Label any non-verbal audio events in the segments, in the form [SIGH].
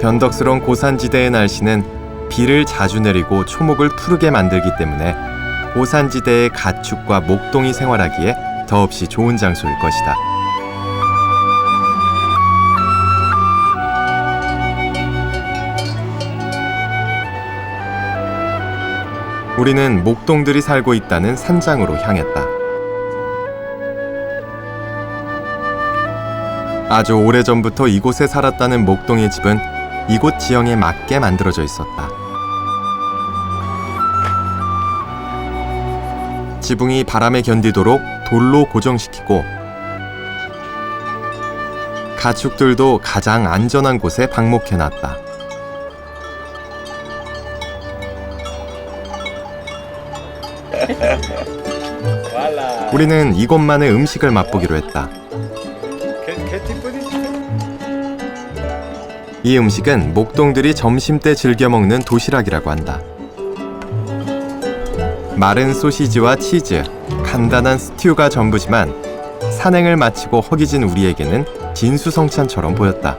변덕스러운 고산지대의 날씨는 비를 자주 내리고 초목을 푸르게 만들기 때문에 고산지대의 가축과 목동이 생활하기에 더없이 좋은 장소일 것이다. 우리는 목동들이 살고 있다는 산장으로 향했다. 아주 오래전부터 이곳에 살았다는 목동의 집은 이곳 지형에 맞게 만들어져 있었다. 지붕이 바람에 견디도록 돌로 고정시키고 가축들도 가장 안전한 곳에 방목해 놨다. [LAUGHS] 우리는 이곳만의 음식을 맛보기로 했다. 이 음식은 목동들이 점심 때 즐겨 먹는 도시락이라고 한다. 마른 소시지와 치즈, 간단한 스튜가 전부지만 산행을 마치고 허기진 우리에게는 진수성찬처럼 보였다.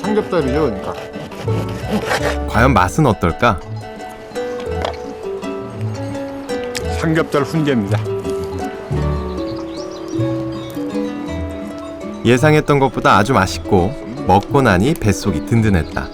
삼겹살이죠, 그러니까. 과연 맛은 어떨까? 삼겹살 훈제입니다. 예상했던 것보다 아주 맛있고 먹고 나니 뱃속이 든든했다.